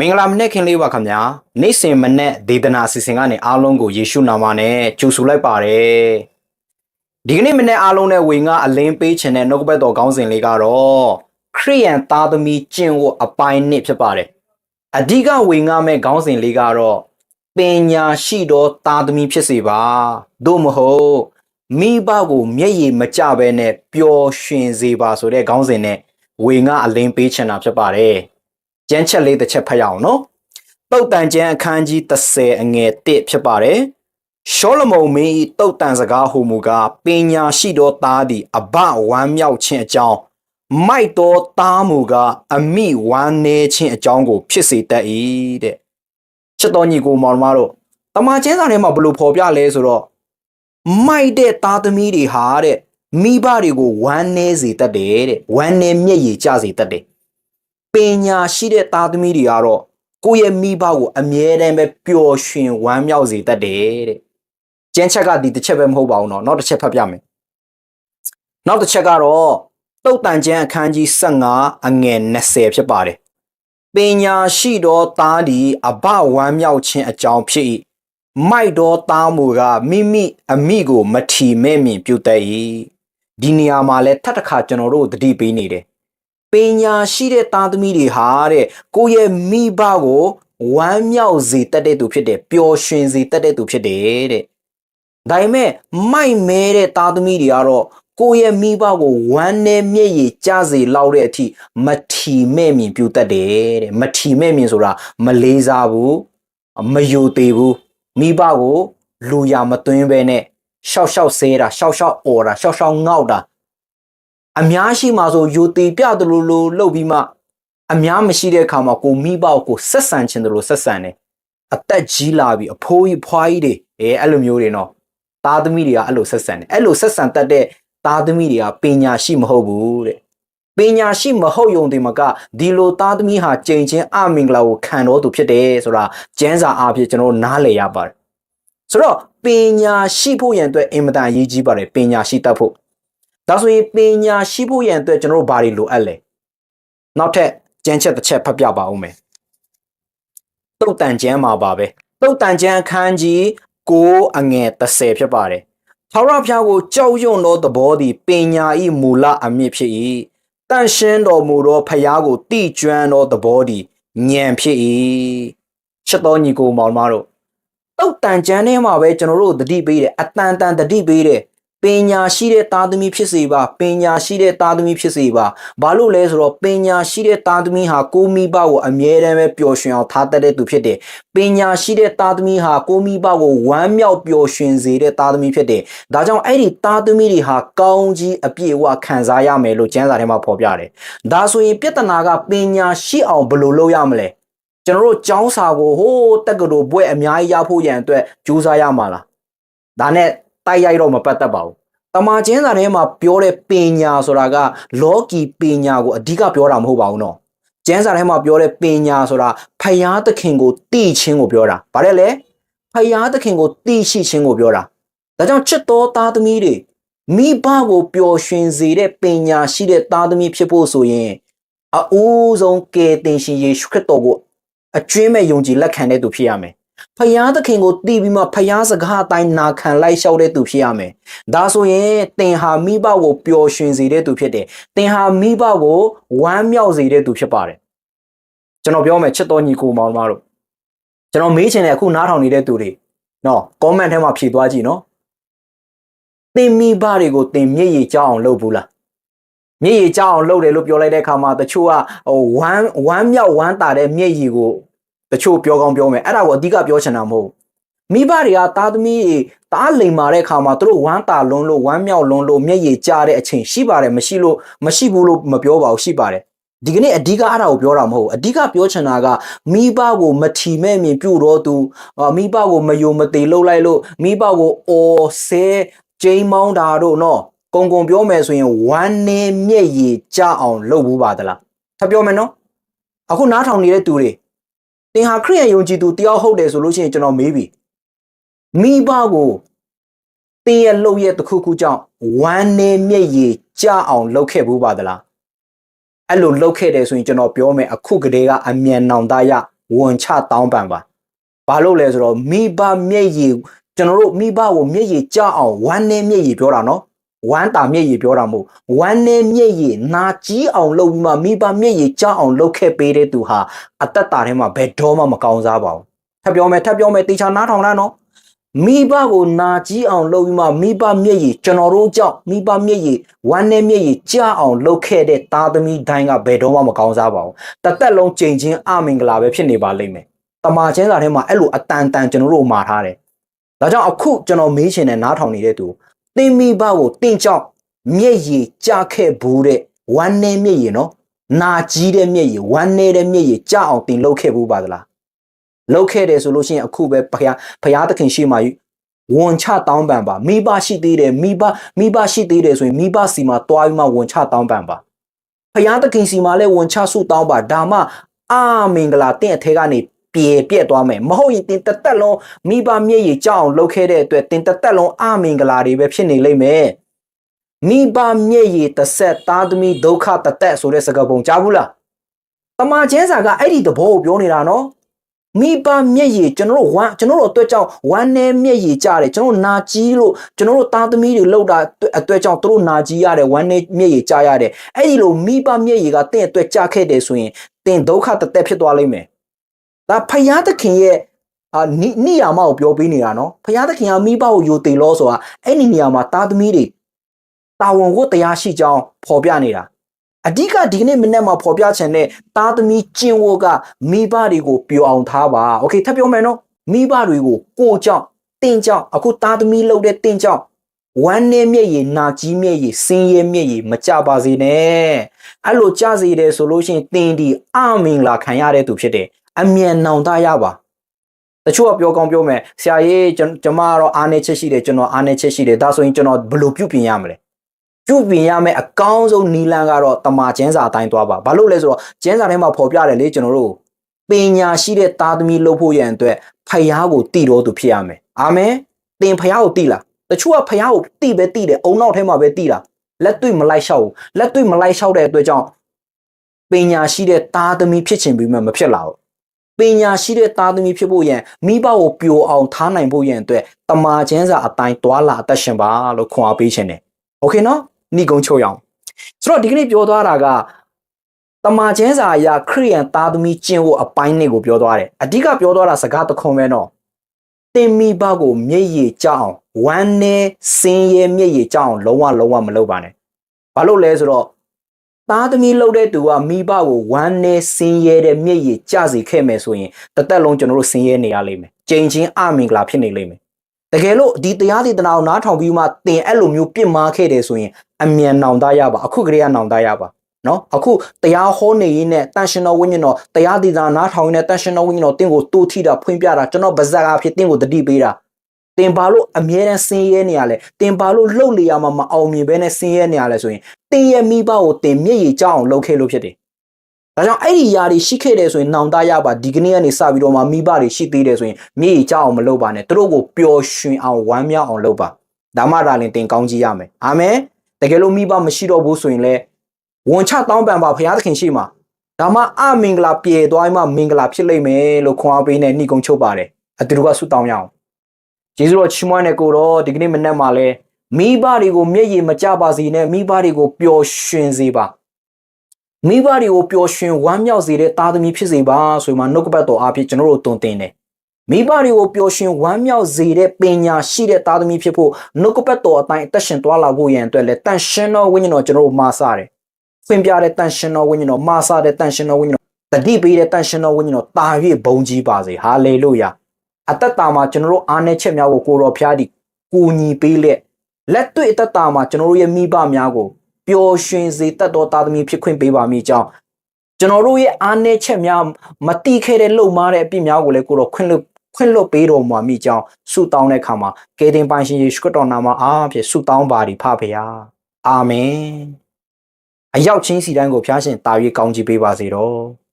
မင်္ဂလာမနေ့ခင်လေးပါခင်ဗျာနေ့စဉ်မနေ့ဒေသနာအစီအစဉ်ကနေအားလုံးကိုယေရှုနာမနဲ့ကြိုဆိုလိုက်ပါတယ်ဒီကနေ့မနေ့အားလုံးနဲ့ဝေငါအလင်းပေးခြင်းတဲ့နှုတ်ကပတ်တော်ခေါင်းစဉ်လေးကတော့ခရိယန်သားသမီးကျင့်ဝတ်အပိုင်းနှစ်ဖြစ်ပါတယ်အဓိကဝေငါမဲ့ခေါင်းစဉ်လေးကတော့ပညာရှိသောသားသမီးဖြစ်စေပါသို့မဟုတ်မိဘကိုမျက်ရည်မကျဘဲနဲ့ပျော်ရွှင်စေပါဆိုတဲ့ခေါင်းစဉ်နဲ့ဝေငါအလင်းပေးချင်တာဖြစ်ပါတယ် ကျမ်းချက်လေးတစ်ချက်ဖတ်ရအောင်နော်တုတ်တန်ကျမ်းအခန်းကြီး30အငယ်1ဖြစ်ပါတယ်ရှောလမုန်မင်း၏တုတ်တန်စကားဟူမူကားပညာရှိသောသားသည်အဘဝမ်းမြောက်ခြင်းအကြောင်းမိုက်သောသားမူကားအမိဝမ်းနေခြင်းအကြောင်းကိုဖြစ်စေတတ်၏တဲ့ချစ်တော်ညီကိုမောင်မတို့တမန်ကျမ်းစာထဲမှာဘယ်လိုဖော်ပြလဲဆိုတော့မိုက်တဲ့သားသမီးတွေဟာတဲ့မိဘတွေကိုဝမ်းနေစေတတ်တယ်တဲ့ဝမ်းနေမျက်ရည်ကျစေတတ်တယ် ပညာရှိတဲ့သားသမီးတွေကတော့ကိုယ့်ရဲ့မိဘကိုအမြဲတမ်းပဲပျော်ရွှင်ဝမ်းမြောက်စေတတ်တယ်တဲ့။ကျမ်းချက်ကဒီတစ်ချက်ပဲမဟုတ်ပါဘူးเนาะနောက်တစ်ချက်ဖတ်ပြမယ်။နောက်တစ်ချက်ကတော့တုတ်တန်ကျမ်းအခန်းကြီး15အငယ်20ဖြစ်ပါတယ်။ပညာရှိသောသားသည်အဘဝမ်းမြောက်ခြင်းအကြောင်းဖြစ်၏။မိုက်သောသားမူကမိမိအမိကိုမထီမဲ့မြင်ပြုတတ်၏။ဒီနေရာမှာလဲထပ်တစ်ခါကျွန်တော်တို့သတိပေးနေတယ်။ ပညာရှိတဲ့သားသမီးတွေဟာတဲ့ကိုယ့်ရဲ့မိဘကိုဝမ်းမြောက်စေတတ်တဲ့သူဖြစ်တယ်ပျော်ရွှင်စေတတ်တဲ့သူဖြစ်တယ်တဲ့ဒါပေမဲ့မိုက်မဲတဲ့သားသမီးတွေကတော့ကိုယ့်ရဲ့မိဘကိုဝမ်းနဲ့မျက်ရည်ကျစေလောက်တဲ့အထိမထီမဲ့မြင်ပြုတတ်တယ်တဲ့မထီမဲ့မြင်ဆိုတာမလေးစားဘူးမယိုသေးဘူးမိဘကိုလူရမသွင်းပဲနဲ့ရှောက်ရှောက်ဆဲတာရှောက်ရှောက်អော်တာရှောက်ရှောက်ငေါက်တာ အများရှိမှဆိုယူတီပြတယ်လို့လို့လှုပ်ပြီးမှအများမရှိတဲ့အခါမှာကိုမိဘကိုဆက်ဆံခြင်းတယ်လို့ဆက်ဆံတယ်အသက်ကြီးလာပြီအဖိုးကြီးဖွားကြီးတွေအဲအဲ့လိုမျိုးတွေနော်သားသမီးတွေကအဲ့လိုဆက်ဆံတယ်အဲ့လိုဆက်ဆံတတ်တဲ့သားသမီးတွေကပညာရှိမဟုတ်ဘူးတဲ့ပညာရှိမဟုတ်ယုံဒီမကဒီလိုသားသမီးဟာကြင်ချင်းအမင်္ဂလာကိုခံတော်သူဖြစ်တယ်ဆိုတာကျမ်းစာအားဖြင့်ကျွန်တော်တို့နားလည်ရပါတယ်ဆိုတော့ပညာရှိဖို့ရန်အတွက်အင်မတန်အရေးကြီးပါတယ်ပညာရှိတတ်ဖို့ ဒါဆိုရင်ပညာရှိဖို့ရန်အတွက်ကျွန်တော်တို့ဘာတွေလိုအပ်လဲနောက်ထပ်ကျမ်းချက်တစ်ချက်ဖတ်ပြပါဦးမယ်တုတ်တန်ကျမ်းမှာပါပဲတုတ်တန်ကျမ်းအခန်းကြီး9အငယ်30ဖြစ်ပါတယ်ထာဝရဘုရားကိုကြောက်ရွံ့သောသဘောသည်ပညာ၏မူလအမြစ်ဖြစ်၏တန်ရှင်းတော်မူသောဘုရားကိုတိကျွမ်းသောသဘောသည်ဉာဏ်ဖြစ်၏ချစ်တော်ညီကိုမောင်မတို့တုတ်တန်ကျမ်းထဲမှာပဲကျွန်တော်တို့သတိပေးတယ်အတန်တန်သတိပေးတယ် ပညာရှိတဲ့သားသမီးဖြစ်စေပါပညာရှိတဲ့သားသမီးဖြစ်စေပါဘာလို့လဲဆိုတော့ပညာရှိတဲ့သားသမီးဟာကိုမိဘကိုအမြဲတမ်းပဲပျော်ရွှင်အောင်ထားတတ်တဲ့သူဖြစ်တယ်ပညာရှိတဲ့သားသမီးဟာကိုမိဘကိုဝမ်းမြောက်ပျော်ရွှင်စေတဲ့သားသမီးဖြစ်တယ်ဒါကြောင့်အဲ့ဒီသားသမီးတွေဟာကောင်းကြီးအပြည့်အဝခံစားရမယ်လို့ကျမ်းစာထဲမှာဖော်ပြတယ်ဒါဆိုရင်ပြဿနာကပညာရှိအောင်ဘယ်လိုလုပ်ရမလဲကျွန်တော်တို့ចောင်းစာကိုဟိုးတက္ကသိုလ်ဘွဲ့အများကြီးရဖို့ရန်အတွက်ကြိုးစားရမှာလားဒါနဲ့ တိုက်ရိုက်တော့မပတ်သက်ပါဘူးတမာချင်းစာထဲမှာပြောတဲ့ပညာဆိုတာကလောကီပညာကိုအဓိကပြောတာမဟုတ်ပါဘူးနော်ကျမ်းစာထဲမှာပြောတဲ့ပညာဆိုတာဖယားသခင်ကိုသိချင်းကိုပြောတာဗါတယ်လေဖယားသခင်ကိုသိရှိခြင်းကိုပြောတာဒါကြောင့်ချစ်တော်သားသမီးတွေမိဘကိုပျော်ရွှင်စေတဲ့ပညာရှိတဲ့သားသမီးဖြစ်ဖို့ဆိုရင်အအိုးဆုံးကယ်တင်ရှင်ယေရှုခရစ်တော်ကိုအကျွင်းမဲ့ယုံကြည်လက်ခံတဲ့သူဖြစ်ရမယ် ဖယားသခင်ကိုသိပြီးမှဖယားစကားအတိုင်းနာခံလိုက်လျှောက်တဲ့သူဖြစ်ရမယ်ဒါဆိုရင်သင်ဟာမိဘကိုပျော်ရွှင်စေတဲ့သူဖြစ်တယ်။သင်ဟာမိဘကိုဝမ်းမြောက်စေတဲ့သူဖြစ်ပါတယ်။ကျွန်တော်ပြောမယ်ချစ်တော်ညီကိုမောင်မတို့ကျွန်တော်မေးချင်တဲ့အခုနားထောင်နေတဲ့သူတွေနော် comment ထဲမှာဖြေသွားကြည့်နော်။သင်မိဘတွေကိုသင်မျက်ရည်ကြောက်အောင်လုပ်ဘူးလား။မျက်ရည်ကြောက်အောင်လုပ်တယ်လို့ပြောလိုက်တဲ့အခါမှာတချို့ကဟိုဝမ်းဝမ်းမြောက်ဝမ်းတာတဲ့မျက်ရည်ကို တချို့ပြောကောင်းပြောမယ်အဲ့ဒါကိုအဓိကပြောချင်တာမဟုတ်ဘူးမိဘတွေကသားသမီးတွေတားလိမ်မာတဲ့ခါမှာသူတို့ဝမ်းတာလွန်းလို့ဝမ်းမြောက်လွန်းလို့မျက်ရည်ကျတဲ့အချိန်ရှိပါတယ်မရှိလို့မရှိဘူးလို့မပြောပါဘူးရှိပါတယ်ဒီကနေ့အဓိကအဲ့ဒါကိုပြောတာမဟုတ်ဘူးအဓိကပြောချင်တာကမိဘကိုမထီမဲ့မြင်ပြုတ်တော့သူအာမိဘကိုမယုံမသေးလှုပ်လိုက်လို့မိဘကိုအော်ဆဲကျိမ်းမောင်းတာတို့နော်ကုံကုံပြောမယ်ဆိုရင်ဝမ်းနေမျက်ရည်ကျအောင်လုပ်ဘူးပါသလားထပ်ပြောမယ်နော်အခုနားထောင်နေတဲ့သူတွေ သင်ဟာခရိယန်ယုံကြည်သူတယောက်ဟုတ်တယ်ဆိုလို့ရှိရင်ကျွန်တော်မေးပြီမိဘကိုတင်းရဲ့လှုပ်ရဲ့တစ်ခုခုကြောင့်ဝမ်းနေမျက်ရည်ကျအောင်လှုပ်ခဲ့ဘူးပါသလားအဲ့လိုလှုပ်ခဲ့တယ်ဆိုရင်ကျွန်တော်ပြောမယ်အခုကတည်းကအမြန်နောင်တရဝန်ချတောင်းပန်ပါဘာလို့လဲဆိုတော့မိဘမျက်ရည်ကျွန်တော်တို့မိဘကိုမျက်ရည်ကြအောင်ဝမ်းနဲ့မျက်ရည်ပြောတာနော် ဝမ်းတာမျက်ရည်ပြောတာမဟုတ်ဝမ်းနဲ့မျက်ရည်နာကြီးအောင်လုပ်ပြီးမှမိဘမျက်ရည်ကြအောင်လုပ်ခဲ့ပေးတဲ့သူဟာအသက်တာထဲမှာဘယ်တော့မှမကောင်းစားပါဘူးထပ်ပြောမယ်ထပ်ပြောမယ်တေချာနားထောင်လားနော်မိဘကိုနာကြီးအောင်လုပ်ပြီးမှမိဘမျက်ရည်ကျွန်တော်တို့ကြောင့်မိဘမျက်ရည်ဝမ်းနဲ့မျက်ရည်ကြအောင်လုပ်ခဲ့တဲ့သားသမီးတိုင်းကဘယ်တော့မှမကောင်းစားပါဘူးတသက်လုံးကြိမ်ချင်းအမင်္ဂလာပဲဖြစ်နေပါလိမ့်မယ်တမာချင်းစာထဲမှာအဲ့လိုအတန်တန်ကျွန်တော်တို့မှာထားတယ်ဒါကြောင့်အခုကျွန်တော်မေးချင်တဲ့နားထောင်နေတဲ့သူ တင်းမိဘကိုတင်းကြောင့်မျက်ရည်ကြခဲ့ဘူးတဲ့ဝမ်းနဲ့မျက်ရည်နော်နာကြီးတဲ့မျက်ရည်ဝမ်းနဲ့မျက်ရည်ကြအောင်တင်လုပ်ခဲ့ဘူးပါသလားလောက်ခဲ့တယ်ဆိုလို့ရှိရင်အခုပဲဖခင်ဖခင်သခင်ရှိမှဝန်ချတောင်းပန်ပါမိဘရှိသေးတယ်မိဘမိဘရှိသေးတယ်ဆိုရင်မိဘစီမှာတွားပြီးမှဝန်ချတောင်းပန်ပါဖခင်သခင်စီမှာလည်းဝန်ချဆုတောင်းပါဒါမှအာမင်္ဂလာတင့်အထဲကနေ ပြေပြက်သွားမယ်မဟုတ်ရင်တင်တက်တက်လုံးမိဘမျက်ရည်ကြောက်အောင်လုပ်ခဲ့တဲ့အတွက်တင်တက်တက်လုံးအာမင်္ဂလာတွေပဲဖြစ်နေလိမ့်မယ်မိဘမျက်ရည်တစ်ဆက်သားသမီးဒုက္ခတသက်ဆိုတဲ့စကားပုံကြားဘူးလားတမန်ကျန်းစာကအဲ့ဒီသဘောကိုပြောနေတာနော်မိဘမျက်ရည်ကျွန်တော်တို့ဝမ်းကျွန်တော်တို့အတွက်ကြောင့်ဝမ်းနဲ့မျက်ရည်ကြတယ်ကျွန်တော်တို့နာကြီးလို့ကျွန်တော်တို့သားသမီးတွေလောက်တာအတွက်ကြောင့်သူတို့နာကြီးရတယ်ဝမ်းနဲ့မျက်ရည်ကြရတယ်အဲ့ဒီလိုမိဘမျက်ရည်ကတင့်အတွက်ကြခဲ့တယ်ဆိုရင်တင်ဒုက္ခတစ်သက်ဖြစ်သွားလိမ့်မယ် ဒါဖယားသခင်ရဲ့အာနိနိယာမကိုပြောပေးနေတာနော်ဖယားသခင်ကမိဘကိုယိုသေးလို့ဆိုတာအဲ့ဒီနေရာမှာသားသမီးတွေတာဝန်ဝတ်တရားရှိကြောင်းဖော်ပြနေတာ အဓိကဒီကနေ့မနေ့မှာဖော်ပြချင်တဲ့သားသမီးကျင့်ဝတ်ကမိဘတွေကိုပျော်အောင်ထားပါโอเคထပ်ပြောမယ်နော်မိဘတွေကိုကိုကြောင့်တင်းကြောင့်အခုသားသမီးလုပ်တဲ့တင်းကြောင့်ဝမ်းနဲ့မျက်ရည်နာကြီးမျက်ရည်စင်းရဲမျက်ရည်မကြပါစေနဲ့အဲ့လိုကြစေတယ်ဆိုလို့ရှိရင်တင်းဒီအမင်္ဂလာခံရတဲ့သူဖြစ်တယ် အမြန်နောင်တရပါတချို့ကပြောကောင်းပြောမယ်ဆရာကြီးကျွန်ကျွန်မကတော့အားနေချက်ရှိတယ်ကျွန်တော်အားနေချက်ရှိတယ်ဒါဆိုရင်ကျွန်တော်ဘယ်လိုပြုပြင်ရမလဲပြုပြင်ရမယ့်အကောင်းဆုံးနီလန်ကတော့တမာကျင်းစာအတိုင်းသွားပါဘာလို့လဲဆိုတော့ကျင်းစာထဲမှာဖော်ပြတယ်လေကျွန်တော်တို့ပညာရှိတဲ့သားသမီးလုပ်ဖို့ရန်အတွက်ဖယားကိုတည်တော်သူဖြစ်ရမယ်အာမင်သင်ဖယားကိုတည်လားတချို့ကဖယားကိုတည်ပဲတည်တယ်အုံနောက်ထဲမှာပဲတည်တာလက်တွေ့မလိုက်လျှောက်ဘူးလက်တွေ့မလိုက်လျှောက်တဲ့အတွက်ကြောင့်ပညာရှိတဲ့သားသမီးဖြစ်ချင်ပြီးမှမဖြစ်လာဘူး ပညာရှိတဲ့သားသမီးဖြစ်ဖို့ရန်မိဘကိုပျော်အောင်ထားနိုင်ဖို့ရန်အတွက်တမာကျင်းစာအတိုင်းတွာလာအသက်ရှင်ပါလို့ခွန်အားပေးခြင်းတယ်โอเคနော် ဏိကုံချုပ်ရအောင်ဆိုတော့ဒီကနေ့ပြောသွားတာကတမာကျင်းစာအရာခရိယန်သားသမီးကျင့်ဖို့အပိုင်းနဲ့ကိုပြောသွားတယ်အဓိကပြောသွားတာစကားတစ်ခုံပဲတော့တင်မိဘကိုမျက်ရည်ကြအောင်ဝမ်းနဲ့စင်းရဲမျက်ရည်ကြအောင်လုံးဝလုံးဝမလုပ်ပါနဲ့ဘာလို့လဲဆိုတော့ သားသမီးလှုပ်တဲ့သူကမိဘကိုဝမ်းနဲ့စင်းရဲတဲ့မျက်ရည်ကြစေခဲ့မယ်ဆိုရင်တစ်သက်လုံးကျွန်တော်တို့စင်းရဲနေရလိမ့်မယ်ကြိမ်ချင်းအမင်္ဂလာဖြစ်နေလိမ့်မယ်တကယ်လို့ဒီတရားဒေသနာကိုနားထောင်ပြီးမှသင်အဲ့လိုမျိုးပြစ်မှားခဲ့တယ်ဆိုရင်အမြန်နောင်တရပါအခုကလေးကနောင်တရပါနော်အခုတရားဟောနေရင်းနဲ့တန်ရှင်တော်ဝိညာဉ်တော်တရားဒေသနာနားထောင်ရင်းနဲ့တန်ရှင်တော်ဝိညာဉ်တော်တင့်ကိုတိုးထီတာဖွင့်ပြတာကျွန်တော်ဗဇက်အဖြစ်တင့်ကိုတတိပေးတာ တင်ပါလို့အမြဲတမ်းဆင်းရဲနေရလဲတင်ပါလို့လှုပ်လေရမှာမအောင်မြင်ဘဲနဲ့ဆင်းရဲနေရလဲဆိုရင်တင်ရဲ့မိဘကိုတင်မျက်ရည်ကြောက်အောင်လှုပ်ခဲ့လို့ဖြစ်တယ်ဒါကြောင့်အဲ့ဒီຢာတွေရှိခဲ့တယ်ဆိုရင်နောင်တရပါဒီကနေ့ကနေစပြီးတော့မှမိဘတွေရှိသေးတယ်ဆိုရင်မြေကြီးကြောက်အောင်မလုပ်ပါနဲ့သူတို့ကိုပျော်ရွှင်အောင်ဝမ်းမြောက်အောင်လုပ်ပါဒါမှဒါလည်းတင်ကောင်းကြီးရမယ်အာမင်တကယ်လို့မိဘမရှိတော့ဘူးဆိုရင်လည်းဝန်ချတောင်းပန်ပါဘုရားသခင်ရှိမှာဒါမှအမင်္ဂလာပြေသွားမှမင်္ဂလာဖြစ်လိမ့်မယ်လို့ခွန်အားပေးနေနှိကုံချုပ်ပါတယ်အတူတူကဆုတောင်းရအောင် ယေရှုတော်ချီးမွမ်းတဲ့ကိုတော့ဒီကနေ့မနေ့မှလည်းမိဘတွေကိုမျက်ရည်မကျပါစေနဲ့မိဘတွေကိုပျော်ရွှင်စေပါမိဘတွေကိုပျော်ရွှင်ဝမ်းမြောက်စေတဲ့သားသမီးဖြစ်စေပါဆိုမှနှုတ်ကပတ်တော်အဖြစ်ကျွန်တော်တို့တုံတင်တယ်မိဘတွေကိုပျော်ရွှင်ဝမ်းမြောက်စေတဲ့ပညာရှိတဲ့သားသမီးဖြစ်ဖို့နှုတ်ကပတ်တော်အတိုင်းအသက်ရှင်သွားလာဖို့ရန်အတွက်လည်းတန်ရှင်တော်ဝိညာဉ်တော်ကျွန်တော်တို့မာဆတယ်ဖွင့်ပြတဲ့တန်ရှင်တော်ဝိညာဉ်တော်မာဆတဲ့တန်ရှင်တော်ဝိညာဉ်တော်တတိပေးတဲ့တန်ရှင်တော်ဝိညာဉ်တော်တာ၍ဘုံကြီးပါစေဟာလေလုယာ အသက်တာမှာကျွန်တော်တို့အားနည်းချက်များကိုကိုတော်ဖျားသည်ကိုညီပေးလက်လက်တွေ့အသက်တာမှာကျွန်တော်တို့ရဲ့မိဘများကိုပျော်ရွှင်စေတတ်သောသားသမီးဖြစ်ခွင့်ပေးပါမိကြောင်းကျွန်တော်တို့ရဲ့အားနည်းချက်များမတိခဲ့တဲ့လုံမားတဲ့အပြစ်များကိုလည်းကိုတော့ခွင့်လွတ်ခွင့်လွတ်ပေးတော်မူမိကြောင်းဆုတောင်းတဲ့အခါမှာကယ်တင်ပိုင်ရှင်ယေရှုခရစ်တော်နာမအားဖြင့်ဆုတောင်းပါသည်ဖဖေယာအာမင်အရောက်ချင်းစီတိုင်းကိုဖျားရှင်တာ၍ကောင်းချီးပေးပါစေတော့